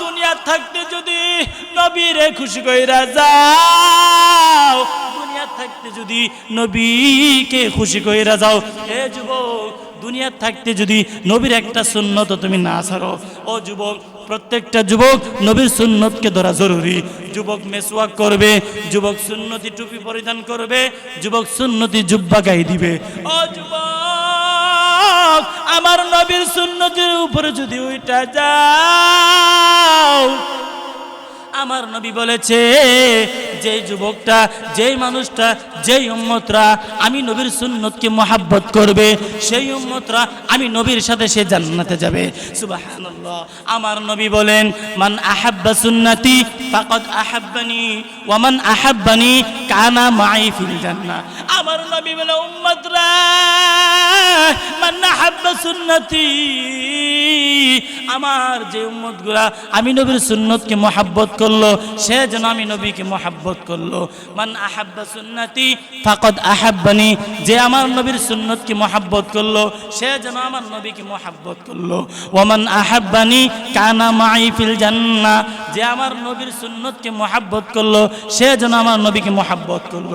দুনিয়া থাকতে যদি নবীরে খুশি কইরা যাও, দুনিয়া থাকতে যদি নবীকে খুশি কইরা যাও এ যুবক, দুনিয়া থাকতে যদি নবীর একটা সুন্নত তুমি না ছাড়ো। ও যুবক, প্রত্যেকটা যুবক নবীর সুন্নতকে ধরা জরুরি। যুবক মেসওয়াক করবে, যুবক সুন্নতি টুপি পরিধান করবে, যুবক সুন্নতি জুব্বা গাই দিবে। ও যুবক আমার নবীর সুন্নতির উপরে যদি ওইটা যাও আমার নবী বলেছে যে যুবকটা, যেই মানুষটা, যেই উম্মতরা আমি নবীর সুন্নতকে মহাব্বত করবে, সেই উম্মতরা আমি নবীর সাথে সে জান্নাতে যাবে। সুবহানাল্লাহ। আমার নবী বলেন, মান আহাব্বা সুন্নতি ফাকাদ আহাব্বানি ওয়া মান আহাব্বানি কানা মাই ফিল জান্নাহ। আমার নবী বলে, উম্মতরা, মান আহাব্বা সুন্নতি আমার যে উম্মতগুলা আমি নবীর সুন্নতকে মহাব্বত করল, সে যেন আমি নবীকে মহাব্বত করল। মান আহাব্বা সুন্নতি ফাকদ আহাব্বানি, যে আমার নবীর সুন্নতকে মহাব্বত করল, সে যেন আমার নবীকে মহাব্বত করল। ওমান আহাব্বানি কানা মাই ফিল জান্নাহ যে আমার নবীর সুন্নতকে মহাব্বত করল, সে যেন আমার নবীকে মহাব্বত করল।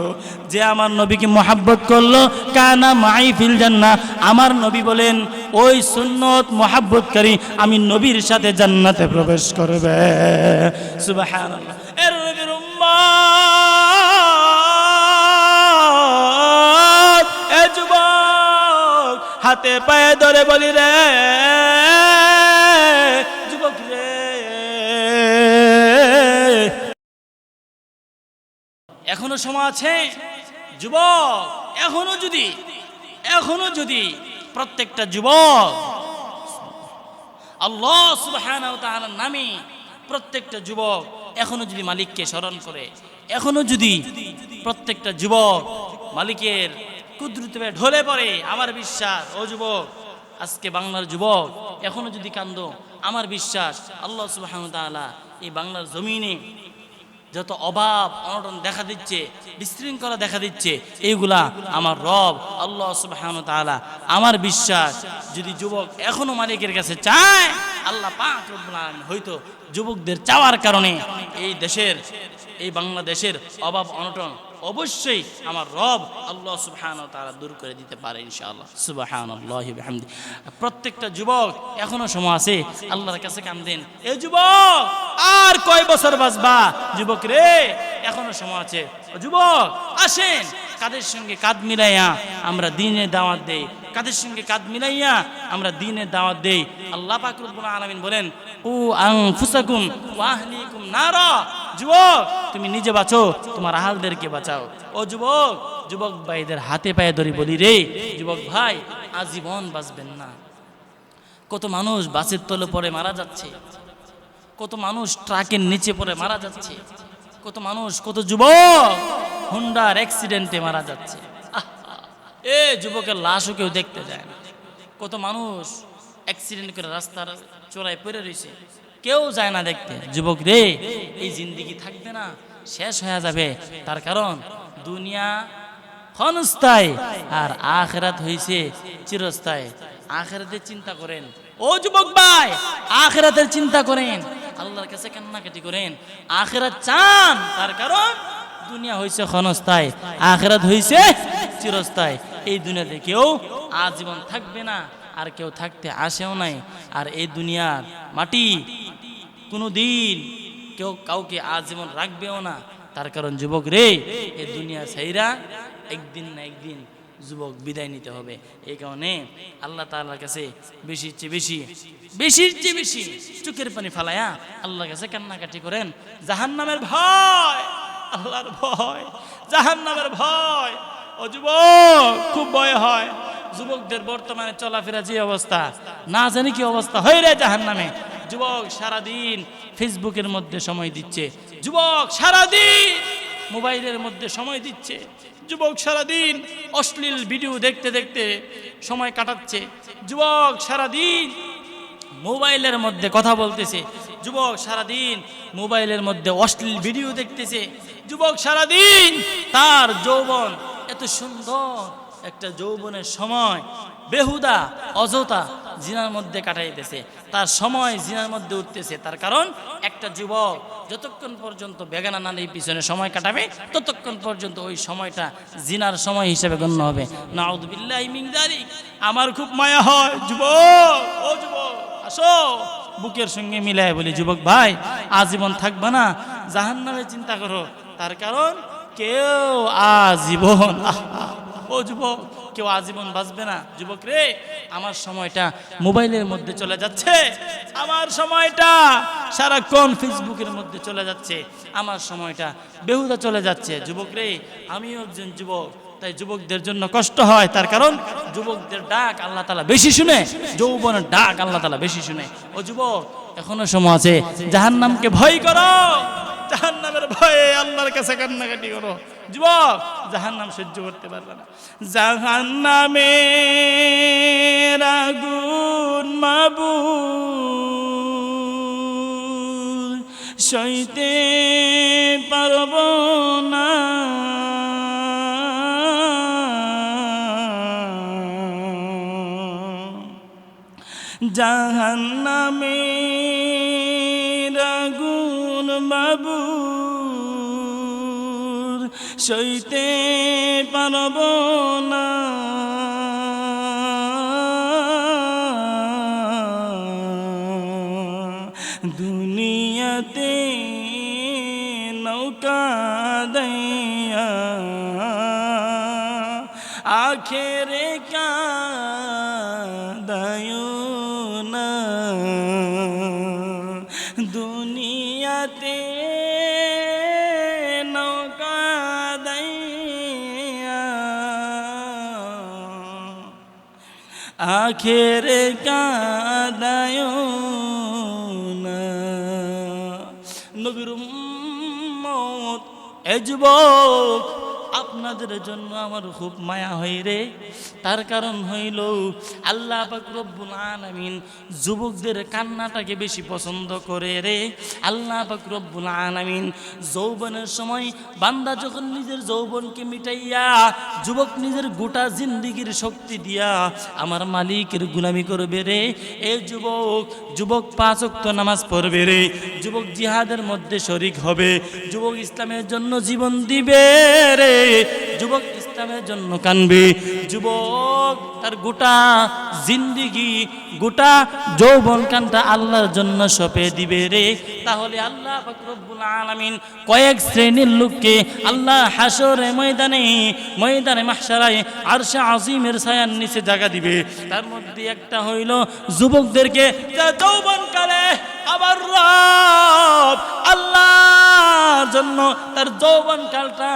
যে আমার নবীকে মহাব্বত করল, কানা মাই ফিল জান্নাহ আমার নবী বলেন, ওই সুন্নত মহাব্বতকারী আমি নবীর সাথে জান্নাতে প্রবেশ করবে। হাতে পায়ে ধরে বলি রে। যুবক রে। এখনও সময় আছে? যুবক, এখনও যদি এখনও যদি প্রত্যেকটা যুবক আল্লাহ সুবহানাহু নামে প্রত্যেকটা যুবক এখনও যদি মালিককে স্মরণ করে, এখনও যদি প্রত্যেকটা যুবক মালিকের কুদ্রুতে ঢলে পড়ে, আমার বিশ্বাস, ও যুবক, আজকে বাংলার যুবক এখনও যদি কান্দ, আমার বিশ্বাস আল্লাহ সুবাহ এই বাংলার জমিনে যত অভাব, অনটন দেখা দিচ্ছে, বিশৃঙ্খলা দেখা দিচ্ছে, এইগুলা আমার রব, আল্লাহ সুবহানাহু তালা আমার বিশ্বাস, যদি যুবক এখনও মালিকের কাছে চায়, আল্লাহ পাক হয়তো যুবকদের চাওয়ার কারণে এই দেশের, এই বাংলাদেশের অভাব, অনটন অবশ্যই আমার রব আল্লাহ সুবহান তারা দূর করে দিতে পারে ইনশাআল্লাহ। সুবাহান আল্লাহ প্রত্যেকটা যুবক এখনও সময় আছে আল্লাহর কাছে কান্দেন এ যুবক, আর কয় বছর বাঁচবা? যুবক রে, এখনও সময় আছে। যুবক, আসেন। কাদের সঙ্গে কাঁধ মিলাইয়া আমরা দিনে দাওয়াত দেই। কাদের সঙ্গে কাঁধ মিলাইয়া আমরা দিনে দাওয়াত দেই। আল্লাহ পাক রব্বুল আলামিন বলেন ও আনফুসাকুম ওয়া আহলিকুম নারা। যুবক, তুমি নিজে বাঁচো, তোমার আহালদেরকে বাঁচাও। ও যুবক যুবক ভাইদের হাতে পায়ে ধরি বলি রে, যুবক ভাই, আজীবন বাঁচবেন না। কত মানুষ বাসের তলে পরে মারা যাচ্ছে। কত মানুষ ট্রাকের নিচে পড়ে মারা যাচ্ছে। কত মানুষ, কত যুবক হুন্ডার অ্যাক্সিডেন্টে মারা যাচ্ছে। এ যুবকের লাশও কেউ দেখতে যায় না। কত মানুষ অ্যাক্সিডেন্ট করে রাস্তার চোরায় পড়ে রয়েছে। কেউ যায় না দেখতে। যুবক রে, এই জিন্দিগি থাকবে না, শেষ হয়ে যাবে। তার কারণ দুনিয়া ক্ষণস্থায় আর আখেরাত হইছে চিরস্থায়ী। আখেরাতের চিন্তা করেন। ও যুবক ভাই, আখেরাতের চিন্তা করেন। আল্লাহর কাছে কান্নাকাটি করেন। আখেরাত চান, তার কারণ দুনিয়া হইছে ক্ষণস্থায়ী, আখেরাত হইছে চিরস্থায়ী। এই দুনিয়াতে কেউ আজীবন থাকবে না, আর কেউ থাকতে আসেও নাই। আর এই দুনিয়ার মাটি কোনো দিন কেউ কাউকে আজীবন রাখবেও না। তার কারণ যুবক রে এই দুনিয়া সাইরা একদিন না একদিন যুবক বিদায় নিতে হবে। এই কারণে আল্লাহ তাআলার কাছে বেশির চেয়ে বেশি, বেশির চেয়ে বেশি চোখের পানি ফালায়া আল্লাহর কাছে কান্নাকাটি করেন। জাহান্নামের ভয়, আল্লাহর ভয়, জাহান্নামের ভয়। ও যুবক, খুব ভয় হয়। যুবকদের বর্তমানে চলাফেরা যে অবস্থা, না জানি কি অবস্থা। হয়ে রে জাহান নামে যুবক, সারাদিন ফেসবুকের মধ্যে সময় দিচ্ছে। যুবক, সারাদিন মোবাইলের মধ্যে সময় দিচ্ছে। যুবক, সারাদিন অশ্লীল ভিডিও দেখতে দেখতে সময় কাটাচ্ছে। যুবক, সারাদিন মোবাইলের মধ্যে কথা বলতেছে। যুবক, সারাদিন মোবাইলের মধ্যে অশ্লীল ভিডিও দেখতেছে। যুবক, সারাদিন তার যৌবন এত সুন্দর একটা যৌবনের সময় বেহুদা, অযথা জিনার মধ্যে কাটাইতেছে। তার সময় জিনার মধ্যে উঠতেছে। তার কারণ একটা যুবক যতক্ষণ পর্যন্ত বেগানা নারীর পিছনে সময় কাটাবে, ততক্ষণ পর্যন্ত ওই সময়টা জিনার সময় হিসেবে গণ্য হবে। নাউদুবিল্লাহি মিন যালিক। আমার খুব মায়া হয়, যুবক, ও যুবক, আসো। বুকের সঙ্গে মিলায় বলি, যুবক ভাই, আজীবন থাকবা না, জাহান্নামে চিন্তা করো। তার কারণ কেউ আজীবন ও যুবক, কেউ আজীবন বাঁচবে না। যুবক রে, আমার সময়টা মোবাইলের মধ্যে চলে যাচ্ছে। আমার সময়টা সারাক্ষণ ফেসবুকের মধ্যে চলে যাচ্ছে। আমার সময়টা বেহুদা চলে যাচ্ছে। যুবক রে, আমিও একজন যুবক। তাই যুবকদের জন্য কষ্ট হয়। তার কারণ যুবকদের ডাক আল্লাহ তালা বেশি শুনে। যৌবনের ডাক আল্লাহ তালা বেশি শুনে। ও যুবক, এখনও সময় আছে। জাহান্নামকে ভয় করো। জাহান্নামের ভয়ে আল্লাহর কাছে কান্নাকাটি করো। যুবক, জাহান্নাম সহ্য করতে পারবে না। জাহান্নামের আগুন মাবু সইতে পারব না। জাহান্নামে রাগুন সইতে পারব না। দুনিয়াতে নৌকা দইয়া আখেরে আখেরে কাদায় না। নবীর মত এ আপনাদের জন্য আমার খুব মায়া হয় রে। তার কারণ হইল আল্লাহ রব্বুল আলামিন যুবকদের কান্নাটাকে বেশি পছন্দ করে রে। আল্লাহ রব্বুল আলামিন যৌবনের সময় বান্দা যখন নিজের যৌবনকে মিটাইয়া যুবক নিজের গোটা জিন্দিগির শক্তি দিয়া আমার মালিকের গুলামি করবে রে। এ যুবক যুবক পাঁচ ওয়াক্ত নামাজ পড়বে রে। যুবক জিহাদের মধ্যে শরিক হবে। যুবক ইসলামের জন্য জীবন দিবে রে। যুবক ইসলামের জন্য কানবে। যুবক, তার গোটা জিন্দিগি, গোটা যৌবন কানটা আল্লাহর জন্য সপে দিবে রে। তাহলে আল্লাহ পাক রব্বুল আলামিন কয়েক শ্রেণির লোককে আল্লাহ হাসরে ময়দানে ময়দানে মাহশারায় আরশে আজিমের ছায়ার নিচে জায়গা দিবে। তার মধ্যে একটা হইল যুবকদেরকে যা যৌবনকালে আবার আল্লাহর জন্য তার যৌবনকালটা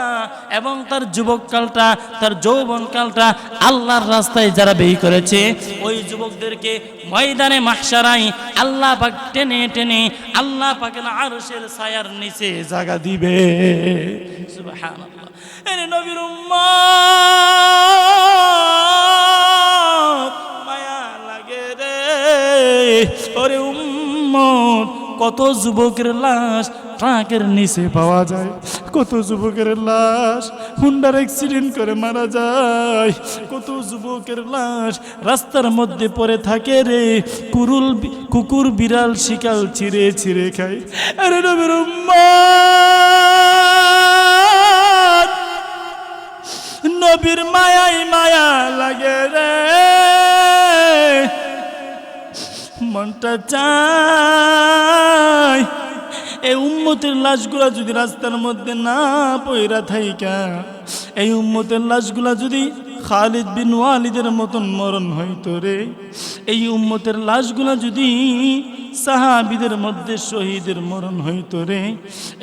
এবং তার যুবককালটা তার যৌবনকালটা আল্লাহর রাস্তায় যারা বেই করেছে, ওই যুবকদেরকে ময়দানে মাহসারাই আল্লাহ পাক টেনে টেনে আল্লাহ পাকের আরশের ছায়ার নিচে জায়গা দিবে। এরে নবীর মায়া লাগে রে। ওরে উম্মত কত যুবকের লাশ ট্রাকের নিচে পাওয়া যায়। কত যুবকের লাশ হুন্ডার অ্যাক্সিডেন্ট করে মারা যায়। কত যুবকের লাশ রাস্তার মধ্যে পড়ে থাকে রে। কুরুল কুকুর বিড়াল শিকাল ছিঁড়ে ছিঁড়ে খায়। আরে উম্মত নবীর মায়াই মায়া লাগে রে। মনটা চায় এই উম্মতের লাশগুলা যদি রাস্তার মধ্যে না পইরা থাইকা, এই উম্মতের লাশগুলা যদি খালিদ বিন ওয়ালিদের মতন মরণ হইতো রে, এই উম্মতের লাশগুলা যদি সাহাবিদের মধ্যে শহীদের মরণ হইতো রে,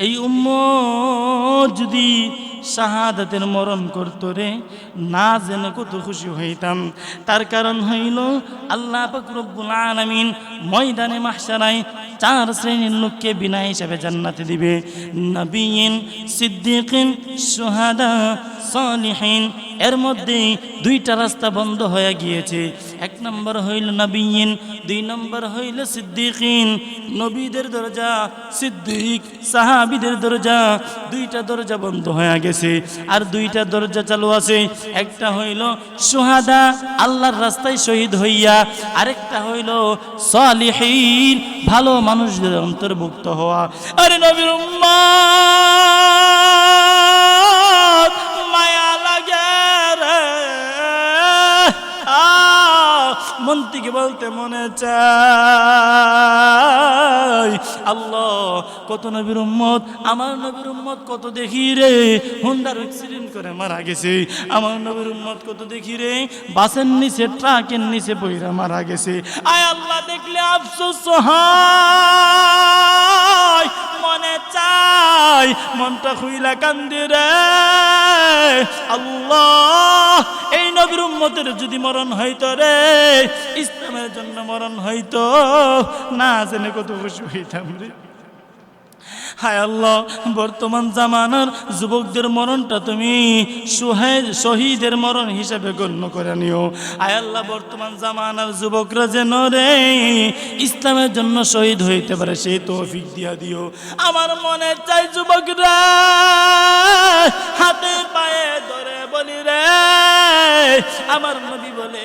এই উম্মত যদি শাহাদাতের মরণ করত রে। না যেন কত খুশি হইতাম। তার কারণ হইল আল্লাহ ফকরবুল আলমিন ময়দানে মাহশারায় চার শ্রেণির লোককে বিনা হিসাবে জান্নাতে দিবে। নবীন, সিদ্দিকিন, সুহাদা সলিহিন। এর মধ্যে দুইটা রাস্তা বন্ধ হয়ে গিয়েছে। এক নম্বর হইল নবীন দুই নম্বর হইল সিদ্দিকিন। নবীদের দরজা সিদ্দিক সাহাবিদের দরজা দুইটা দরজা বন্ধ হয়ে গেছে। আর দুইটা দরজা চালু আছে। একটা হইল সুহাদা আল্লাহর রাস্তায় শহীদ হইয়া। আরেকটা হইল সালিহীন ভালো মানুষদের অন্তর্ভুক্ত হওয়া। আরে নবীর উম্মত, মন বলতে মনে চাই। আল্লাহ, কত নবীর উম্মত, আমার নবীর উম্মত কত দেখি রে? হুন্ডার অ্যাক্সিডেন্ট করে মারা গেছে। আমার নবীর উম্মত কত দেখি রে? বাসের নিচে, ট্রাকের নিচে বইরা মারা গেছে। আয় আল্লাহ, দেখলে আফসোস হয় চাই, মনটা খুইলা কান্দি রে। আল্লাহ, এই নবীর উম্মতের যদি মরণ হইতো রে, ইসলামের জন্য মরণ হইতো, না জেনে কত খুশি হইতাম রে। হায় আল্লাহ, বর্তমান জামানার যুবকদের মরণটা তুমি সুহায় শহীদের মরণ হিসাবে গণ্য করে নিও। হায় আল্লাহ, বর্তমান জামানার যুবকরা যেন রে ইসলামের জন্য শহীদ হইতে পারে সেই তৌফিক দিয়া দিও। আমার মনে চাই যুবকরা, হাতে পায়ে ধরে বলি রে, আমার নবী বলে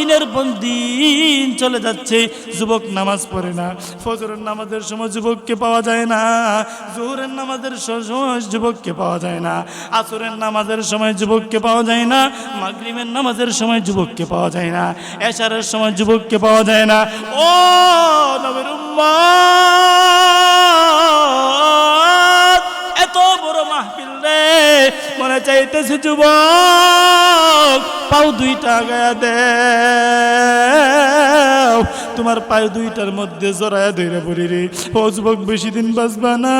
দিনের পর চলে যাচ্ছে। যুবক নামাজ পড়ে না। ফজরের নামাজের সময় যুবককে পাওয়া যায় না। জোহরের নামাজের সময় যুবককে পাওয়া যায় না। আসরের নামাজের সময় যুবককে পাওয়া যায় না। মাগরিবের নামাজের সময় যুবককে পাওয়া যায় না। এশারের সময় যুবককে পাওয়া যায় না। ও নবীর উম্মত এত বড় মাহফিল রে মনে চাইতেছে যুবক পাও দুইটা গায়া দে তোমার পায়ে দুইটার মধ্যে জড়ায়া ধরে পড়ি রে। ও যুবক, বেশি দিন বাঁচবা না।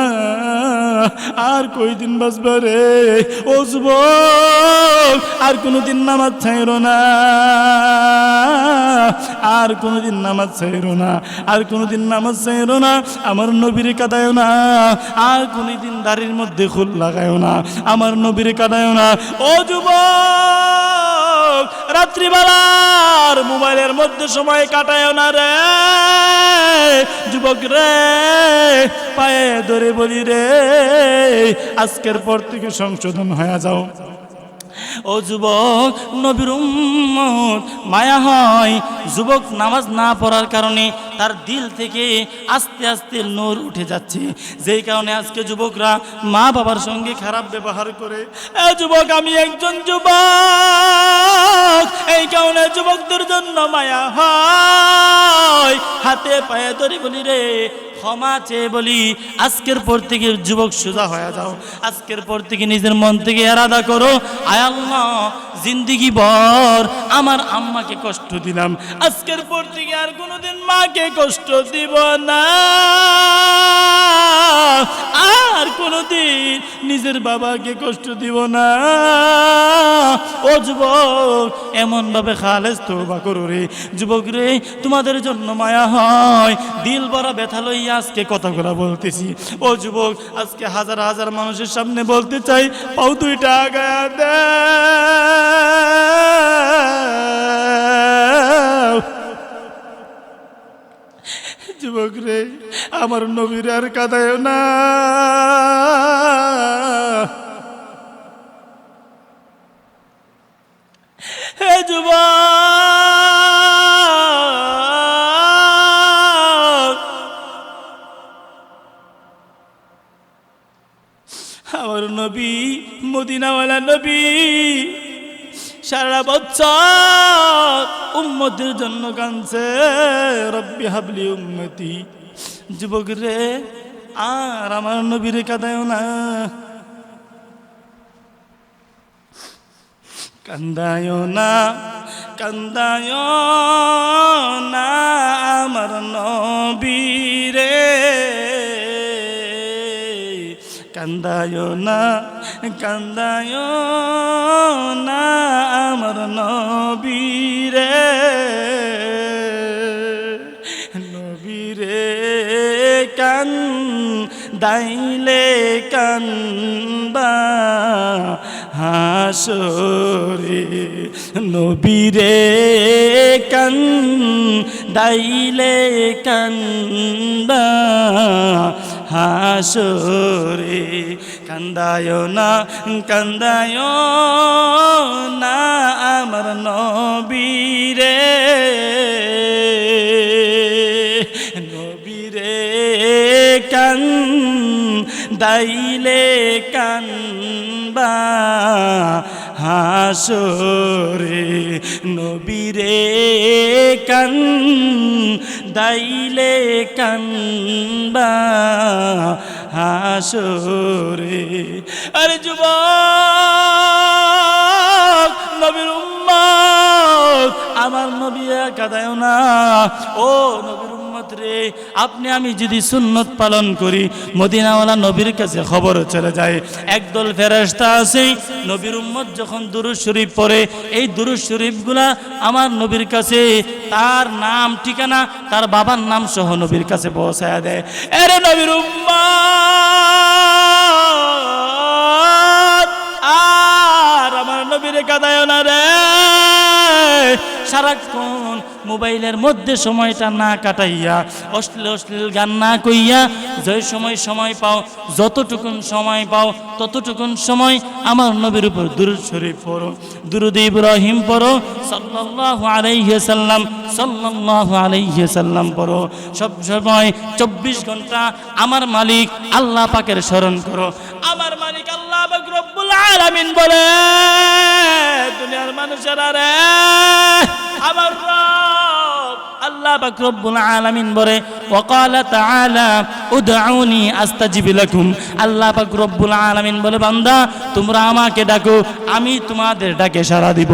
আর কই দিন বাঁচবা রে? ও যুবক, আর কোনোদিন নামাজ ছাইরো না। আর কোনোদিন নামাজ ছাইরো না। আর কোনোদিন নামাজ ছাইরো না। আমার নবীর কাদায় না। আর কোনোদিন দাড়ির মধ্যে খুল লাগায়ও না। আমার নবীর কাদায় না। ও যুবক রাত্রিবেলার মোবাইলের মধ্যে সময় কাটায় না রে। যুবক রে, পায়ে ধরে বলি রে। আজকের পর থেকে সংশোধন হয়ে যাও। ও যুবক, নবীর মায়া হয়। যুবক নামাজ না পড়ার কারণে তার দিল থেকে আস্তে আস্তে নূর উঠে যাচ্ছে। যেই কারণে আজকে যুবকরা মা বাবার সঙ্গে খারাপ ব্যবহার করে যুবক, আমি একজন যুবক। এই কারণে যুবকদের জন্য মায়া হয়। হাতে পায়ে ধরে বলি রে ক্ষমা চেয়ে বলি, আজকের পর থেকে যুবক সোজা হয়ে যাও। আজকের পর থেকে নিজের মন থেকে এরাদা করো। আয় আল্লাহ, জিন্দিগি ভর। আমার আম্মাকে কষ্ট দিলাম। আজকের পর থেকে আর কোনোদিন মাকে কষ্ট দিব না। আর কোনোদিন নিজের বাবাকে কষ্ট দিব না। ও যুবক এমন ভাবে খালেজ তোবা করো রে। যুবক রে, তোমাদের জন্য মায়া হয়। দিল বড় ব্যথা লইয়া আজকে কথাগুলো বলতেছি। ও যুবক, আজকে হাজার হাজার মানুষের সামনে বলতে চাই, পাও দুইটা আগায়া দাও। যুবক রে, আমার নবীর আর কাদায় না। হে যুবক! মদিনাওয়ালা নবী, সারা বছর উম্মতের জন্য কানছে রব্বি হাবলি উম্মতি। যুবক রে, আর আমার নবীর কাদায় না। কান্দায় না কান্দায় না আমার নবীরে কান্দায় না কান্দায় না আমার নবীরে নবীরে কান দাইলে কান্দা হাসরে। নবীরে কান দাইলে কান্দা হাসরে। কান্দায় না কান্দায় না আমার নবীরে। নবীরে কান দাইলে কানবা হাসরে। নবীরে কান দাইলে কানবা হাসরে। আরে যুবক নবীর উম্মত আমার নবী কাদায় না। ও নবীর রে, আপনি আমি যদি সুন্নত পালন করি, মদিনাওয়ালা নবীর কাছে খবর চলে যায়। একদল ফেরেশতা আছে, নবীর উম্মত যখন দুরুদ শরীফ পড়ে, এই দুরুদ শরীফগুলা আমার নবীর কাছে, তার নাম, ঠিকানা, তার বাবার নাম সহ নবীর কাছে পৌঁছায় দেয়। এরে নবীর উম্মত, আর আমার নবীর কাদায় না রে, সারাক্ষণ মোবাইলের মধ্যে সময়টা না কাটাইয়া, অশ্লীল অশ্লীল গান না কইয়া, যে সময় সময় পাও, যতটুকুন সময় পাও, ততটুকুন সময় আমার নবীর উপর দুরুদ শরীফ পড়ো। দুরুদ ইব্রাহিম পড়ো, সাল্লাল্লাহু আলাইহি সাল্লাম, সাল্লাল্লাহু আলাইহি সাল্লাম পড়ো। সব সময় চব্বিশ ঘণ্টা আমার মালিক আল্লাহ পাকের স্মরণ করো। আমার মালিক আল্লাহ পাক রব্বুল আলামিন বলে, দুনিয়ার মানুষেরা রে, আমার আল্লাহ পাক রব্বুল আলামিন বলে, ওয়াকাল তাআলা, উদউনি আস্তাজিব লাকুম। আল্লাহ পাক রব্বুল আলামিন বলে, বান্দা, তোমরা আমাকে ডাকো, আমি তোমাদের ডাকে সাড়া দিব।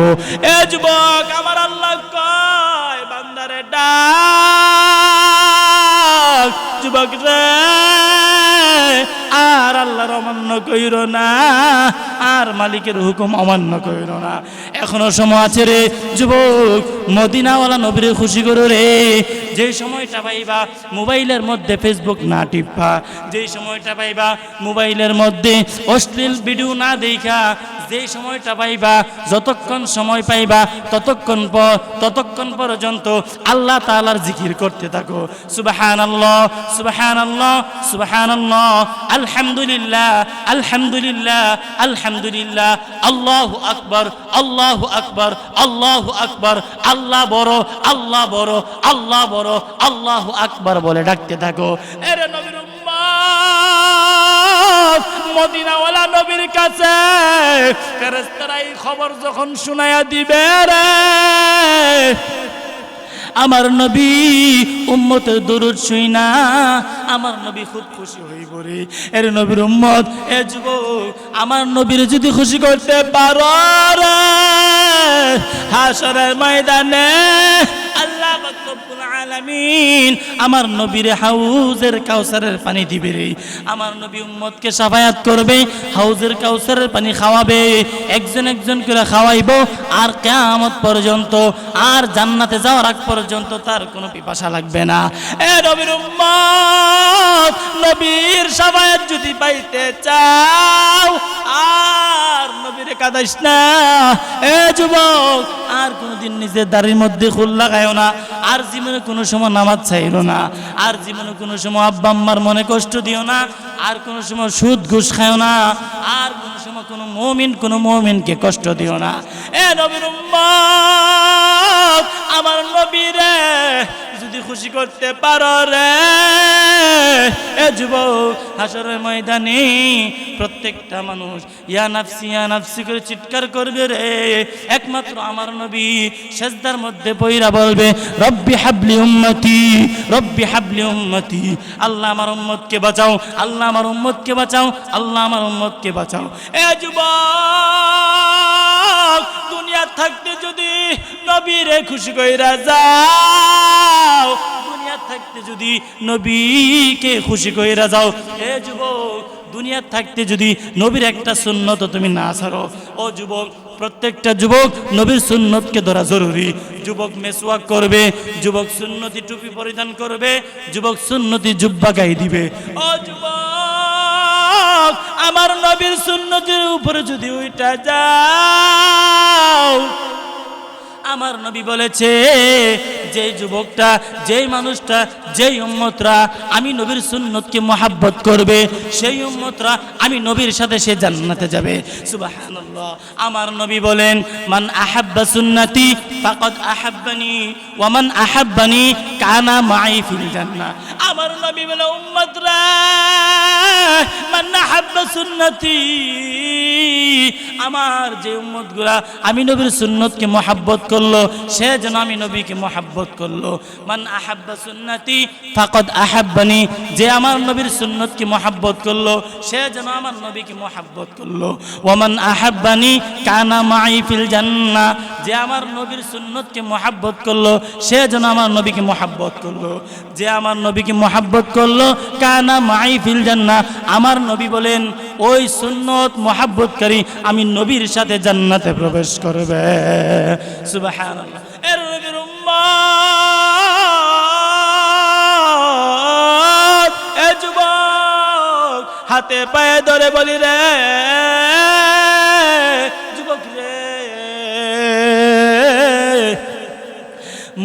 এ যুবক, আমার আল্লাহ কয়, বান্দারে ডাক, যুবক রে আর আল্লাহর অমান্য কইর না, আর মালিকের হুকুম অমান্য কইর না। এখনও সময় আছে রে, যুবক, মদিনাওয়ালা নবীরে খুশি করো রে। যে সময়টা পাইবা, মোবাইলের মধ্যে ফেসবুক না টিপা যে সময়টা পাইবা, মোবাইলের মধ্যে অশ্লীল ভিডিও না দেখা। যে সময়টা পাইবা, যতক্ষণ সময় পাইবা, ততক্ষণ পর ততক্ষণ পর্যন্ত আল্লাহ তাআলার জিকির করতে থাকো। সুবাহান আল্লাহ সুবাহান আল্লাহ সুবাহান আল্লাহ আলহামদুলিল্লাহ আলহামদুলিল্লাহ আলহামদুলিল্লাহ, আল্লাহ আকবর আল্লাহ আকবর আল্লাহ আকবর, আল্লাহ বড় আল্লাহ বড় আল্লাহ বড়, আল্লাহ আকবর বলে ডাকতে থাকো। এরে নবীর মদিনাওয়ালা নবীর কাছে ফেরেশতারা এই খবর যখন শুনায়া দিবে রে আমার নবী উম্মতের দরুদ শুই না আমার নবী খুব খুশি হই পড়ে এর নবীর উম্মত এ যুবক আমার নবীর যদি খুশি করতে পারো রে, হাসরের ময়দানে আল্লাহ আলামিন। আমার নবীর হাউজের কাউসারের পানি দিবে রে। আমার নবী উম্মতকে সাফায়াত করবে, হাউজের কাউসারের পানি খাওয়াবে, একজন একজন করে খাওয়াইবো, আর কেয়ামত পর্যন্ত, আর জান্নাতে যাওয়ার আগ পর্যন্ত তার কোনো পিপাসা লাগবে না। এ নবীর উম্মত, নবীর সাফায়াত যদি পাইতে চাও, আর নবীরে কাদাইস না। এ যুবক, আর কোনোদিন নিজের দাড়ির মধ্যে খুল লাগাইও না। আর জীবনে কোনো সময় নামাজ চাইলো না। আর জীবনে কোনো সময় আব্বা আম্মার মনে কষ্ট দিও না, আর কোনো সময় সুদ ঘুষ খায়ও না, আর কোনো সময় কোনো মমিন কোনো মমিনকে কষ্ট দিও না। এ নবীর আমার নবীরে যদি খুশি করতে পারো রে, এ যুবক, হাসরের ময়দানে প্রত্যেকটা মানুষ ইয়া নাফসি ইয়া নাফসি করে চিৎকার করবে রে। একমাত্র আমার নবী সেজদার মধ্যে পইরা বলবে, রব্বি হাবলি উম্মতি, রব্বি হাবলি উম্মতি, আল্লাহ আমার উম্মতকে বাঁচাও, আল্লাহ আমার উম্মতকে বাঁচাও, আল্লাহ আমার উম্মতকে বাঁচাও। এ যুবক থাকতে যদি নবীরে খুশি কইরা যাও, দুনিয়া থাকতে যদি নবীকে খুশি কইরা যাও এ যুবক দুনিয়ার থাকতে যদি নবীর একটা সুন্নত তুমি না ছাড়ো, ও যুবক, প্রত্যেকটা যুবক নবীর সুন্নতকে ধরা জরুরি। যুবক মেসওয়াক করবে, যুবক সুন্নতি টুপি পরিধান করবে, যুবক সুন্নতি জুব্বা গাই দিবে। ও যুবক, আমার নবীর সুন্নতির উপরে যদি ওইটা যাও আমার নবী বলেছে যে যুবকটা, যেই মানুষটা, যেই উম্মতরা আমি নবীর সুন্নতকে মহাব্বত করবে, সেই উম্মতরা আমি নবীর সাথে সে জান্নাতে যাবে। আমার নবী বলেন, মান আহাব্বা সুন্নতি ফাকাদ আহাব্বানি ওয়া মান আহাব্বানি কানা মাই ফিল জান্নাহ। আমার নবী বলে, উম্মতরা, মান আহাব্বা সুন্নতি। আমার যে উম্মতগুলা আমি নবীর সুন্নতকে মহাব্বত করল, সে যেন আমি নবীকে মহাব্বত করল, মান আহাব্বা সুন্নতি ফাকদ আহাব্বানি। যে আমার নবীর সুন্নতকে মহাব্বত করল, সে যেন আমার নবীকে মহাব্বত করল। ওমান আহাব্বানি কানা মাই ফিল জান্না। যে আমার নবীর সুন্নতকে মহাব্বত করল, সে যেন আমার নবীকে মহাব্বত করল। যে আমার নবীকে মহাব্বত করল, কানা মাই ফিল জান্না। আমার নবী বলেন, ওই সুন্নত মহাব্বতকারী আমি নবীর সাথে জান্নাতে প্রবেশ করবে। সুবহানাল্লাহ। হাতে পায়ে ধরে বলি রে, যুবক রে।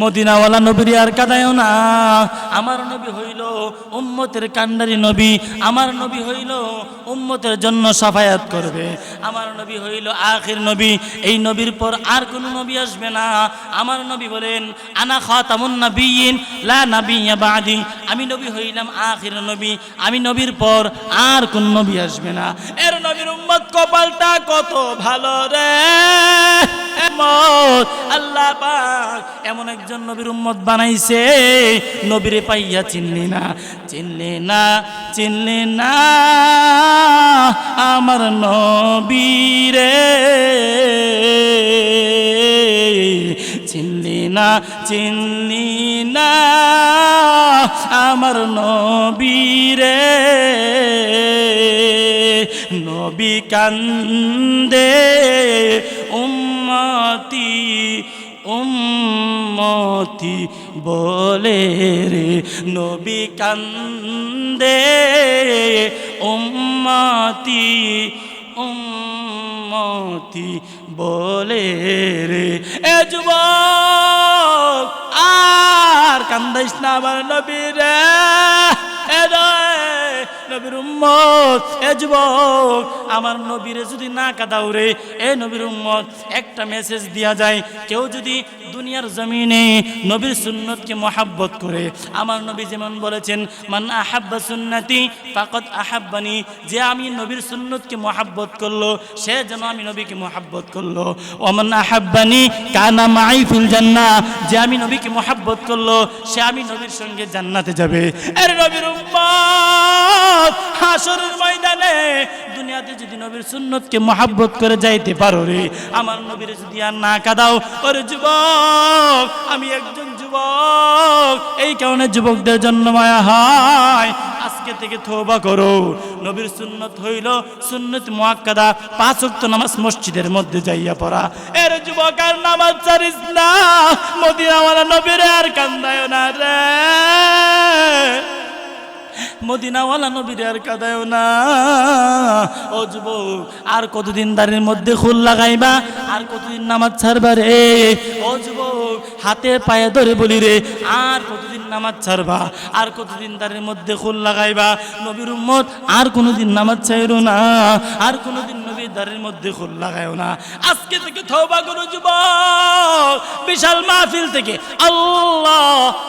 মদিনাওয়ালা নবীর আর কাদায়ও না, আমার নবী হইল উম্মতের কান্ডারি নবী। আমার নবী হইল উম্মতের জন্য সাফায়াত করবে। আমার নবী হইল আখির নবী। এই নবীর পর আর কোন নবী আসবে না। আমার নবী বলেন, আনা খাতামুন নাবিয়িন লা নাবিয়্যা বাদি। আমি নবী হইলাম আখির নবী। আমি নবীর পর আর কোন নবী আসবে না। এর নবীর উম্মত কপালটা কত ভালো রে? উম্মত, আল্লাহ পাক এমন একজন নবীর উম্মত বানাইছে, নবীরে পাইয়া চিনলি না চিনলি না চিনলি না, আমার নবীরে। চিনলি না চিনলি না, আমার নবীরে। নবী কান্দে উম্মতি উম্মতি বলে রে, নবী কান্দে। উম্মতি উম্মতি বলে রে, এ যুবক, আর কান্দাইস না আমার নবী রে। এ নবীর উম্মত, এ যুবক, আমার নবীরে যদি না কাদাও রে, এ নবীর উম্মত, একটা মেসেজ দেওয়া যায়, কেউ যদি দুনিয়ার জমিনে নবীর সুন্নতকে মহাব্বত করে, আমার নবী যেমন বলেছেন, মান আহাব্বা সুন্নতি ফাকত আহাব্বানি যে আমি নবীর সুন্নতকে মহাব্বত করল, সে যেন আমি নবীকে মহাব্বত করল। ওমান আহাব্বানি কানা মাই ফিল জান্না যে আমি নবীকে মহাব্বত করল, সে আমি নবীর সঙ্গে জান্নাতে যাবে। এর নবীর উম্মত হাসরের ময়দানে। দুনিয়াতে যদি নবীর সুন্নতকে মহাব্বত করে যাইতে পারো রে, আমার নবীর যদি আর না কাদাও, ওরে যুবক, আমি একজন যুবক, এই কারণে যুবকদের জন্য মায়া হয়। আজকে থেকে থোবা করো। নবীর সুন্নত হইল সুন্নত মুয়াক্কাদা, পাঁচ ওয়াক্ত নামাজ মসজিদের মধ্যে যাইয়া পড়া। এর যুবক, আর নামাজ ছাড়িস না। মদিনাওয়ালা নবীর আর কান্দায় না রে। মদিনাওয়ালা নবীর আর কাদায় না। ও যুবক, আর কতদিন দাঁড়ির মধ্যে খুল লাগাইবা? আর কতদিন নামাজ ছাড়বা রে? ও যুবক, হাতে পায়ে ধরে বলি রে, আর কতদিন নামাজ ছাড়বা? আর কতদিন দাঁড়ির মধ্যে খুল লাগাইবা? নবীর উম্মত, আর কোনোদিন নামাজ ছাইরো না। আর কোনোদিন নবীর দাঁড়ির মধ্যে খুল লাগাইও না। আজকে থেকে থৌবা করো যুবক। বিশাল মাহফিল থেকে। আল্লাহ,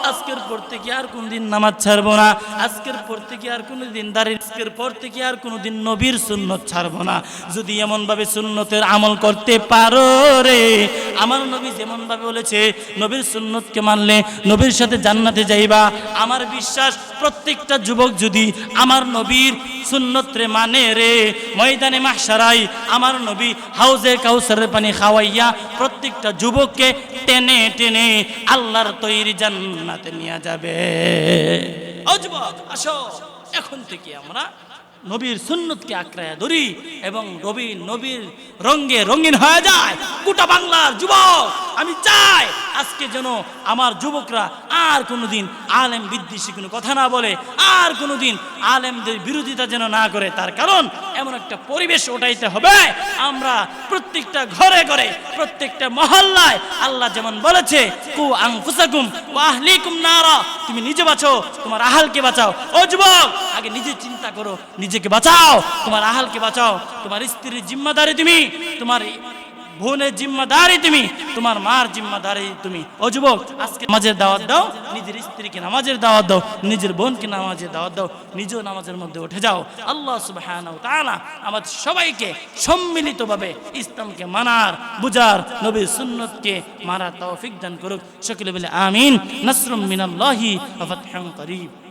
আজকের পর থেকে আর কোনদিন নামাজ ছাড়বো না। আজকের পর থেকে আর কোনোদিন দাঁড়িয়ে আজকের পর থেকে আর কোনোদিন নবীর সুন্নত ছাড়বো না। যদি এমন ভাবে সুন্নতের আমল করতে পারো রে, আমার নবী যেমন ভাবে বলেছে, নবীর সুন্নতকে মানলে নবীর সাথে জান্নাতে যাইবা। আমার বিশ্বাস, প্রত্যেকটা যুবক যদি আমার নবীর সুন্নত রে মানে রে, ময়দানে মাহসারাই আমার নবী হাউজে কাউসারের পানি খাওয়াইয়া প্রত্যেকটা যুবককে টেনে টেনে আল্লাহর তৈরি জান্নাতে নিয়ে যাবে। এখন থেকে আমরা নবীর সুন্নতকে আক্রায় ধরি এবং রবি নবীর রঙ্গে রঙিন হয়ে যায়। গোটা বাংলার যুবক, আমি চাই আজকে যেন আমার যুবকরা আর কোনোদিন আলেম বিদ্বেষী কোনো কথা না বলে, আর কোনোদিন আলেমদের বিরোধিতা যেন না করে, তার কারণ এমন একটা পরিবেশ ওটাইতে হবে। আমরা প্রত্যেকটা ঘরে ঘরে, প্রত্যেকটা মহল্লায় আল্লাহ যেমন বলেছে, কু আংফুসাকুম ও আহলিকুম নারা তুমি নিজে বাঁচো, তোমার আহালকে বাঁচাও। ও যুবক, আগে নিজে চিন্তা করো, নিজেকে বাঁচাও। তোমার আহালকে বাঁচাও, তোমার স্ত্রীর জিম্মাদারি তুমি, তোমার বোনের জিম্মাদারি তুমি, তোমার মার জিম্মাদারি তুমি। ও যুবক, আজকে নামাজের দাওয়াত দাও, নিজের স্ত্রীকে নামাজের দাওয়াত দাও, নিজের বোনকে নামাজের দাওয়াত দাও, নিজেও নামাজের মধ্যে উঠে যাও। আল্লাহ তাআলা আমাদের সবাইকে সম্মিলিতভাবে ইসলামকে মানার বুজার নবীর সুন্নতকে মারার তৌফিক দান করুক। সকলে বলে আমিন। নাসরুম মিনাল্লাহি করিব